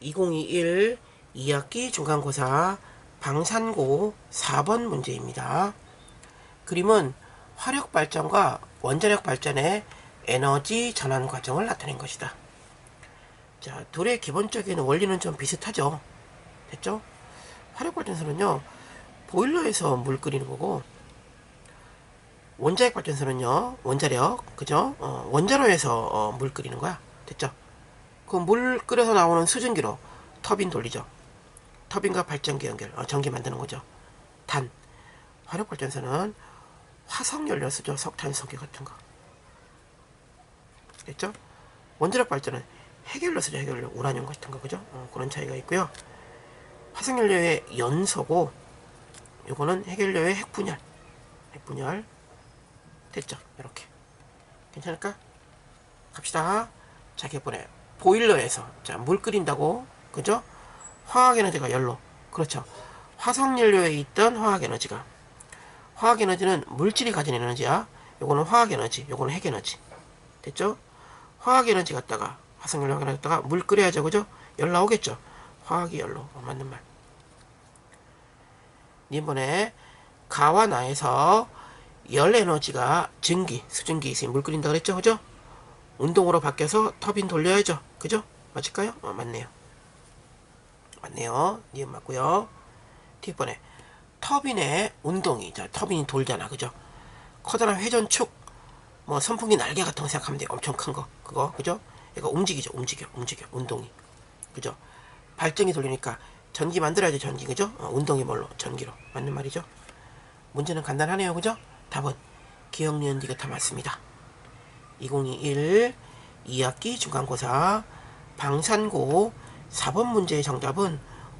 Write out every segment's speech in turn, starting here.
2021 2학기 중간고사 방산고 4번 문제입니다. 그림은 화력 발전과 원자력 발전의 에너지 전환 과정을 나타낸 것이다. 자, 둘의 기본적인 원리는 좀 비슷하죠. 됐죠? 화력 발전소는요, 보일러에서 물 끓이는 거고, 원자력 발전소는요, 원자력, 그죠? 어, 원자로에서 어, 물 끓이는 거야. 됐죠? 그 물 끓여서 나오는 수증기로 터빈 돌리죠. 터빈과 발전기 연결, 어, 전기 만드는 거죠. 단, 화력 발전소는 화석 연료 쓰죠. 석탄, 석유 같은 거. 됐죠? 원자력 발전은 핵연료 쓰죠. 핵연료, 우라늄 같은 거, 그죠? 어, 그런 차이가 있고요. 화석 연료의 연소고, 요거는 핵연료의 핵분열, 핵분열. 됐죠? 이렇게. 괜찮을까? 갑시다. 자, 이번에 보일러에서 자, 물 끓인다고. 그죠? 화학 에너지가 연료. 그렇죠. 화석 연료에 있던 화학 에너지가 화학 에너지는 물질이 가진 에너지야. 요거는 화학 에너지, 요거는 핵 에너지. 됐죠? 화학 에너지 갖다가 화석 연료 갖다가 물 끓여야죠. 그죠? 열 나오겠죠? 화학이 열로. 어, 맞는 말. 이번에 가와 나에서 열 에너지가 증기, 수증기 있으면 물 끓인다 그랬죠? 그죠? 운동으로 바뀌어서 터빈 돌려야죠. 그죠? 맞을까요? 어, 맞네요. 맞네요. 니은 맞고요. 뒷번에 터빈의 운동이 자 터빈이 돌잖아. 그죠? 커다란 회전축 뭐 선풍기 날개 같은 거 생각하면 돼. 엄청 큰 거. 그거. 그죠? 이거 움직이죠. 움직여. 움직여. 운동이. 그죠? 발전기 돌리니까 전기 만들어야죠. 전기. 그죠? 어, 운동이 뭘로? 전기로. 맞는 말이죠? 문제는 간단하네요. 그죠? 답은 기억, 니은, 디귿 다 맞습니다. 2021 2학기 중간고사 방산고 4번 문제의 정답은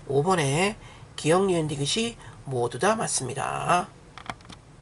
5번에 기억, 니은, 디귿이 모두 다 맞습니다.